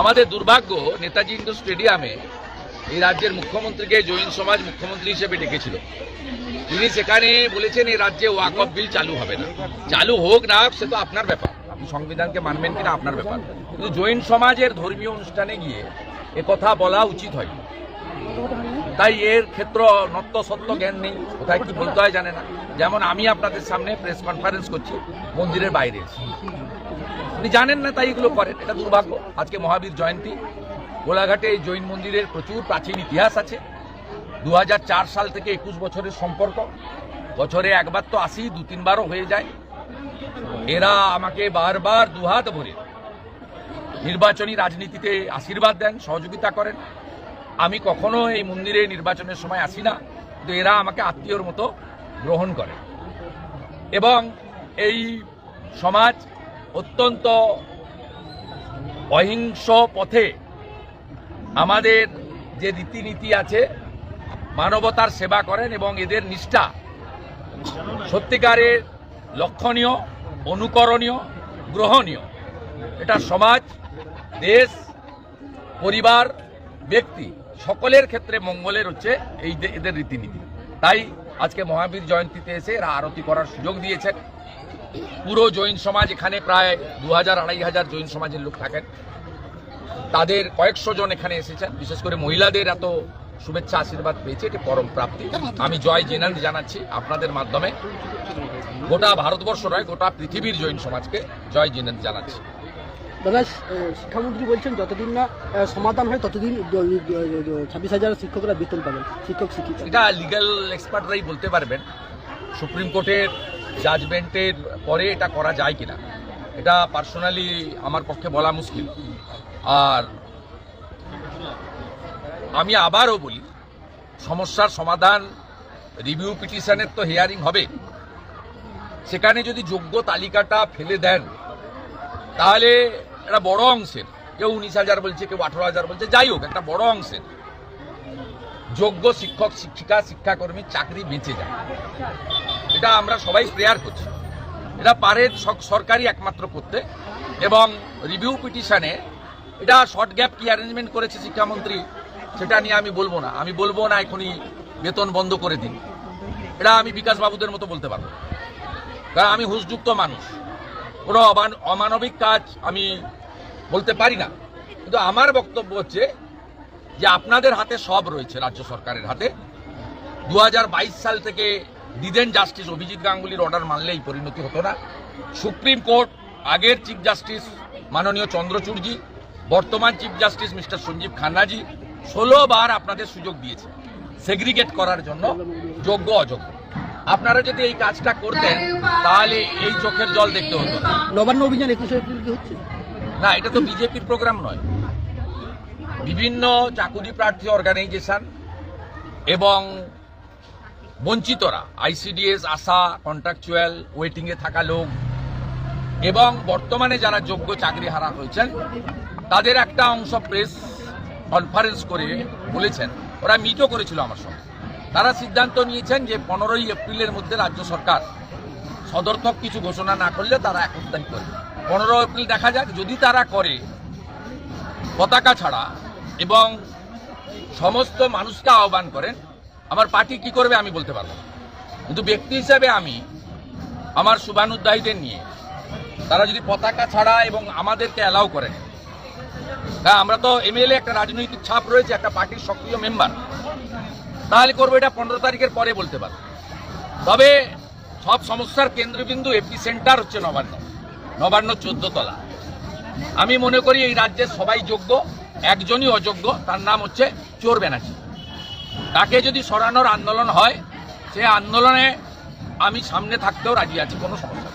আমাদের দুর্ভাগ্য নেতাজি ইন্ডোর স্টেডিয়ামে এই রাজ্যের মুখ্যমন্ত্রীকে জৈন সমাজ মুখ্যমন্ত্রী হিসেবে ডেকেছিল। তিনি সেখানে বলেছেন এই রাজ্যে ওয়াকফ বিল চালু হবে না। চালু হোক না সে তো আপনার ব্যাপার। সংবিধানকে মানবেন কিনা আপনার ব্যাপার। কিন্তু জৈন সমাজের ধর্মীয় অনুষ্ঠানে গিয়ে এ কথা বলা উচিত হয় তাই এর ক্ষেত্র নত্য সত্য জ্ঞান নেই। কোথায় কি বলতে হয় জানে না। যেমন আমি আপনাদের সামনে প্রেস কনফারেন্স করছি, মন্দিরের বাইরে। আপনি জানেন না তাই এগুলো করেন, এটা দুর্ভাগ্য। আজকে মহাবীর জয়ন্তী। গোলাঘাটে এই জৈন মন্দিরের প্রচুর প্রাচীন ইতিহাস আছে। দু হাজার চার সাল থেকে একুশ বছরের সম্পর্ক। বছরে একবার তো আসি, দু তিনবারও হয়ে যায়। এরা আমাকে বারবার দুহাত ভরে নির্বাচনী রাজনীতিতে আশীর্বাদ দেন, সহযোগিতা করেন। আমি কখনো এই মন্দিরে নির্বাচনের সময় আসি না, কিন্তু এরা আমাকে আত্মীয়র মতো গ্রহণ করে। এবং এই সমাজ অত্যন্ত অহিংস পথে আমাদের যে রীতিনীতি আছে, মানবতার সেবা করেন এবং এদের নিষ্ঠা সত্যিকারের লক্ষণীয়, অনুকরণীয়, গ্রহণীয়। এটা সমাজ, দেশ, পরিবার, ব্যক্তি সকলের ক্ষেত্রে মঙ্গলের হচ্ছে এই এদের রীতিনীতি। তাই আজকে মহাবীর জয়ন্তীতে এসে এরা আরতি করার সুযোগ দিয়েছেন। পুরো জৈন সমাজ এখানে প্রায় দু হাজার আড়াই হাজার জৈন সমাজের লোক থাকেন। তাদের কয়েকশো জন এখানে এসেছেন। বিশেষ করে মহিলাদের এত শুভেচ্ছা আশীর্বাদ পেয়েছে এটি পরম প্রাপ্তি। আমি জয় জিনান জানাচ্ছি আপনাদের মাধ্যমে। গোটা ভারতবর্ষ নয় গোটা পৃথিবীর জৈন সমাজকে জয় জিনান জানাচ্ছি। দাদা শিক্ষামন্ত্রী বলছেন যতদিন না সমাধান হয় ততদিন ছাব্বিশ হাজার শিক্ষকরা বেতন পাবেন শিক্ষক শিক্ষিকা। এটা লিগ্যাল এক্সপার্টরাই বলতে পারবেন। সুপ্রিম কোর্টের জাজমেন্টের পরে এটা করা যায় কিনা। এটা পার্সোনালি আমার পক্ষে বলা মুশকিল। আর আমি আবারও বলি, সমস্যার সমাধান রিভিউ পিটিশনের তো হিয়ারিং হবে। সেখানে যদি যোগ্য তালিকাটা ফেলে দেন, তাহলে একটা বড় অংশের, কেউ উনিশ হাজার বলছে, কেউ আঠারো হাজার বলছে, যাই হোক, একটা বড় অংশের যোগ্য শিক্ষক, শিক্ষিকা, শিক্ষাকর্মী, চাকরি বেঁচে যায়। এটা আমরা সবাই প্রেয়ার করছি। এটা পারে সরকারই একমাত্র করতে এবং রিভিউ পিটিশনে এটা শর্ট গ্যাপ কি অ্যারেঞ্জমেন্ট করেছে শিক্ষামন্ত্রী, সেটা নিয়ে আমি বলব না। আমি বলব না এখনই বেতন বন্ধ করে দিন। এটা আমি বিকাশ বাবুদের মতো বলতে পারব। কারণ আমি হুঁশযুক্ত মানুষ। কোনো অমান- অমানবিক কাজ আমি বলতে পারি না। কিন্তু আমার বক্তব্য হচ্ছে যে আপনাদের হাতে সব রয়েছে রাজ্য সরকারের হাতে। দু হাজার বাইশ সাল থেকে দিদেন জাস্টিস অভিজিৎ গাঙ্গুলির অর্ডার মানলে এই পরিণতি হতো না। সুপ্রিম কোর্ট আগের চিফ জাস্টিস মাননীয় চন্দ্রচূড়জি বর্তমান চিফ জাস্টিস মিস্টার সঞ্জীব খান্নাজি ষোলো বার আপনাদের সুযোগ দিয়েছে সেগ্রিগেট করার জন্য যোগ্য অযোগ্য। আপনারা যদি এই কাজটা করতেন তাহলে এই চোখের জল দেখতে হতো। নবান্ন অভিযান একুশে এপ্রিল কি হচ্ছে? না এটা তো বিজেপির প্রোগ্রাম নয়। বিভিন্ন চাকুরি প্রার্থী অর্গানাইজেশন এবং বঞ্চিতরা আইসিডিএস আশা কন্ট্রাকচুয়াল ওয়েটিংয়ে থাকা লোক এবং বর্তমানে যারা যোগ্য চাকরি হারা হয়েছেন, তাদের একটা অংশ প্রেস কনফারেন্স করে বলেছেন। ওরা মিটও করেছিল আমার সঙ্গে। তারা সিদ্ধান্ত নিয়েছেন যে পনেরোই এপ্রিলের মধ্যে রাজ্য সরকার সদর্থক কিছু ঘোষণা না করলে তারা একত্রিত করবে। পনেরো এপ্রিল দেখা যাক, যদি তারা করে, পতাকা ছাড়া এবং সমস্ত মানুষকে আহ্বান করেন, আমার পার্টি কি করবে আমি বলতে পারব কিন্তু ব্যক্তি হিসাবে আমি আমার শুভানুদ্দায়ীদের নিয়ে, তারা যদি পতাকা ছাড়া এবং আমাদেরকে অ্যালাউ করেন হ্যাঁ আমরা তো এমএলএ, একটা রাজনৈতিক ছাপ রয়েছে, একটা পার্টির সক্রিয় মেম্বার তাহলে করব এটা পনেরো তারিখের পরে বলতে পারব। তবে সব সমস্যার কেন্দ্রবিন্দু এপি সেন্টার হচ্ছে নবান্ন নবান্ন চোদ্দ তলা আমি মনে করি এই রাজ্যের সবাই যোগ্য একজনই অযোগ্য, তার নাম হচ্ছে চোর ব্যানার্জি তাকে যদি সরানোর আন্দোলন হয়, সে আন্দোলনে আমি সামনে থাকতেও রাজি আছি, কোনো সমস্যা।